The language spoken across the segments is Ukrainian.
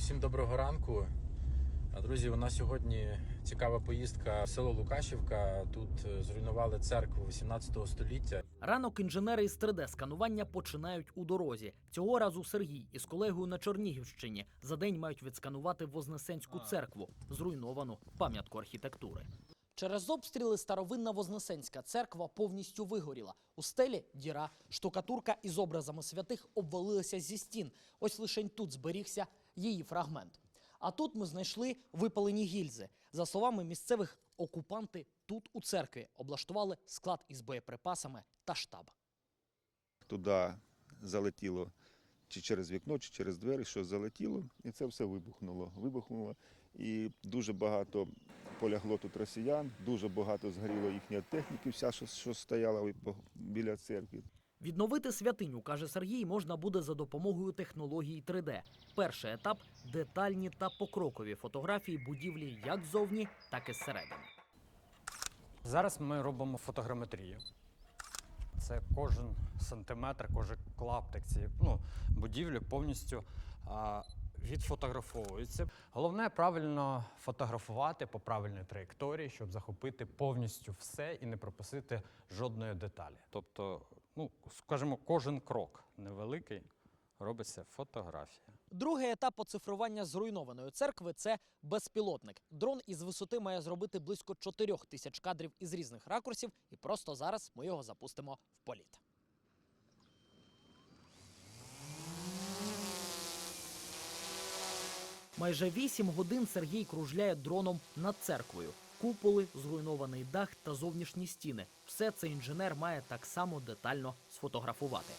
Усім доброго ранку. А, Друзі, у нас сьогодні цікава поїздка в село Лукашівка. Тут е, зруйнували церкву 18 століття. Ранок інженери із 3D-сканування починають у дорозі. Цього разу Сергій із колегою на Чернігівщині за день мають відсканувати Вознесенську церкву, зруйновану пам'ятку архітектури. Через обстріли старовинна Вознесенська церква повністю вигоріла. У стелі діра, штукатурка із образами святих обвалилася зі стін. Ось лишень тут зберігся її фрагмент. А тут ми знайшли випалені гільзи. За словами місцевих, окупанти тут у церкві облаштували склад із боєприпасами та штаб. туди залетіло чи через вікно, чи через двері, що залетіло, і це все вибухнуло. Вибухнуло. І дуже багато полягло тут росіян, дуже багато згоріло їхньої техніки, вся, що, що стояла біля церкви. Відновити святиню, каже Сергій, можна буде за допомогою технології 3D. Перший етап детальні та покрокові фотографії будівлі як ззовні, так і зсередини. Зараз ми робимо фотограметрію. Це кожен сантиметр, кожен клаптик цієї ну, будівлі повністю а, відфотографовується. Головне правильно фотографувати по правильній траєкторії, щоб захопити повністю все і не пропустити жодної деталі. Тобто, ну, скажімо, кожен крок невеликий робиться фотографія. Другий етап оцифрування зруйнованої церкви це безпілотник. Дрон із висоти має зробити близько 4 тисяч кадрів із різних ракурсів, і просто зараз ми його запустимо в політ. Майже 8 годин Сергій кружляє дроном над церквою. Куполи, зруйнований дах та зовнішні стіни. Все це інженер має так само детально сфотографувати.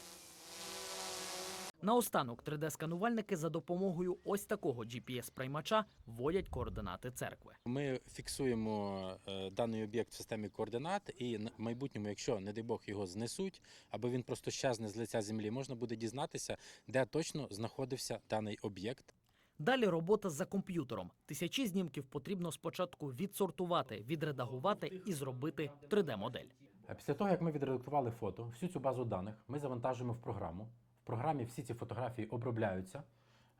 Наостанок 3D-сканувальники за допомогою ось такого GPS-приймача вводять координати церкви. Ми фіксуємо е, даний об'єкт в системі координат, і в майбутньому, якщо, не дай Бог, його знесуть, або він просто щезне з лиця землі, можна буде дізнатися, де точно знаходився даний об'єкт. Далі робота за комп'ютером. Тисячі знімків потрібно спочатку відсортувати, відредагувати і зробити 3D-модель. Е, Після того, як ми відредактували фото, всю цю базу даних ми завантажуємо в програму. В програмі всі ці фотографії обробляються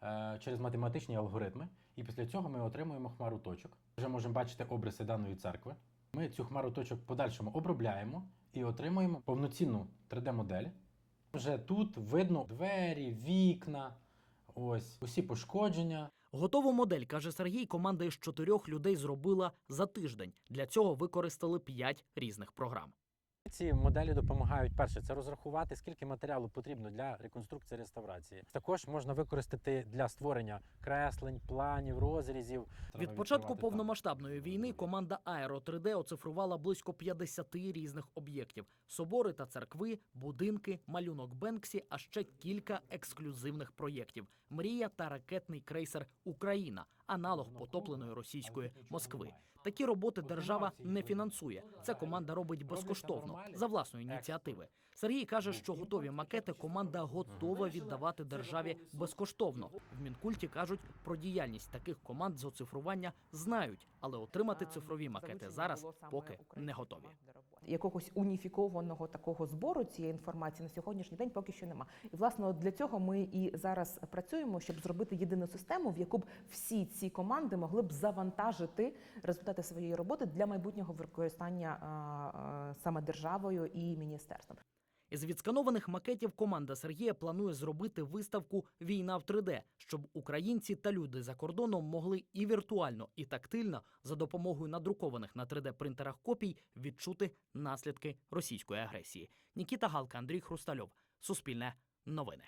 е, через математичні алгоритми, і після цього ми отримуємо хмару точок. Вже можемо бачити обриси даної церкви. Ми цю хмару точок подальшому обробляємо і отримуємо повноцінну 3D-модель. Вже тут видно двері, вікна, ось усі пошкодження. Готову модель, каже Сергій, команда із чотирьох людей зробила за тиждень. Для цього використали п'ять різних програм. Ці моделі допомагають перше це розрахувати, скільки матеріалу потрібно для реконструкції реставрації. Також можна використати для створення креслень, планів, розрізів. Від початку повномасштабної війни команда Аеро 3D оцифрувала близько 50 різних об'єктів: собори та церкви, будинки, малюнок Бенксі, а ще кілька ексклюзивних проєктів: Мрія та ракетний крейсер Україна, аналог потопленої російської Москви. Такі роботи держава не фінансує. Це команда робить безкоштовно за власної ініціативи. Сергій каже, що готові макети команда готова віддавати державі безкоштовно. В мінкульті кажуть про діяльність таких команд з оцифрування знають, але отримати цифрові макети зараз поки не готові. Якогось уніфікованого такого збору цієї інформації на сьогоднішній день поки що нема. І власне для цього ми і зараз працюємо, щоб зробити єдину систему, в яку б всі ці команди могли б завантажити результати своєї роботи для майбутнього використання саме державою і міністерством. Із відсканованих макетів команда Сергія планує зробити виставку Війна в 3D, щоб українці та люди за кордоном могли і віртуально, і тактильно за допомогою надрукованих на 3D принтерах копій відчути наслідки російської агресії. Нікіта Галка, Андрій Хрустальов, Суспільне новини.